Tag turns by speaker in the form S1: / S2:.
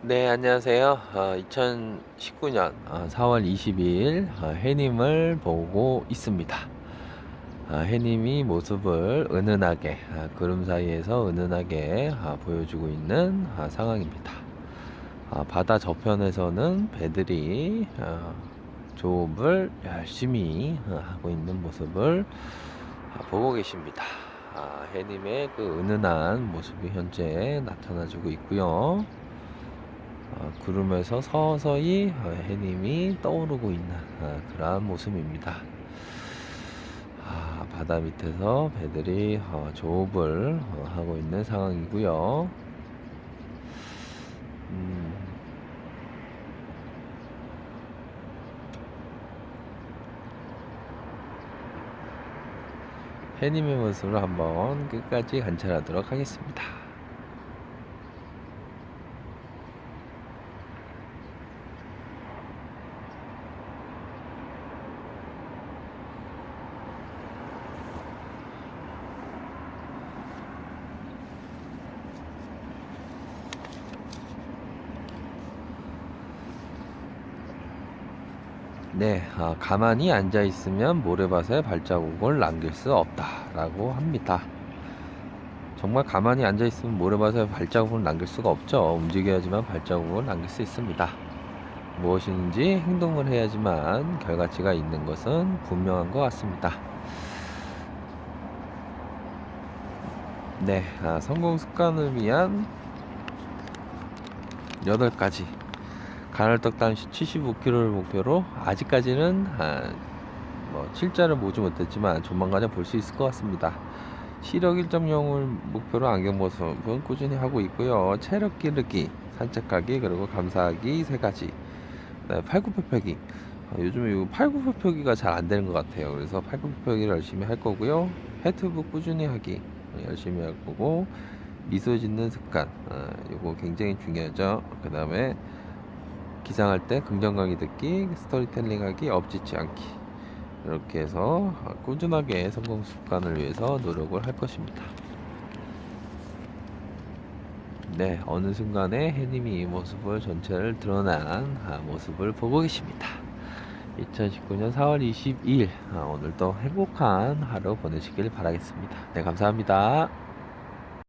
S1: 네, 안녕하세요. 어, 2019년 4월 22일 어, 해님을 보고 있습니다. 어, 해님이 모습을 은은하게 어, 구름 사이에서 은은하게 어, 보여주고 있는 어, 상황입니다. 어, 바다 저편에서는 배들이 어, 조업을 열심히 어, 하고 있는 모습을 어, 보고 계십니다. 아, 해님의 그 은은한 모습이 현재 나타나주고 있고요. 어, 구름에서 서서히 어, 해님이 떠오르고 있는 어, 그러한 모습입니다. 아, 바다 밑에서 배들이 어, 조업을 어, 하고 있는 상황이고요. 음, 해님의 모습을 한번 끝까지 관찰하도록 하겠습니다. 네, 아, 가만히 앉아 있으면 모래밭에 발자국을 남길 수 없다라고 합니다. 정말 가만히 앉아 있으면 모래밭에 발자국을 남길 수가 없죠. 움직여야지만 발자국을 남길 수 있습니다. 무엇이든지 행동을 해야지만 결과치가 있는 것은 분명한 것 같습니다. 네, 아, 성공 습관을 위한 8가지 간헐적 단시 75km를 목표로 아직까지는 한, 뭐 7자를 모지 못했지만 조만간에 볼 수 있을 것 같습니다. 시력 1.0을 목표로 안경 모습은 꾸준히 하고 있고요. 체력 기르기, 산책하기, 그리고 감사하기 세 가지. 네, 팔굽혀펴기. 어, 요즘에 이 팔굽혀펴기가 잘 안 되는 것 같아요. 그래서 팔굽혀펴기를 열심히 할 거고요. 해투브 꾸준히 하기 어, 열심히 할 거고 미소 짓는 습관. 어, 이거 굉장히 중요하죠. 그 다음에 기상할 때 긍정 강의 듣기, 스토리텔링 하기, 업짓지 않기. 이렇게 해서 꾸준하게 성공 습관을 위해서 노력을 할 것입니다. 네, 어느 순간에 해님이 이 모습을 전체를 드러난 아, 모습을 보고 계십니다. 2019년 4월 22일, 아, 오늘도 행복한 하루 보내시길 바라겠습니다. 네, 감사합니다.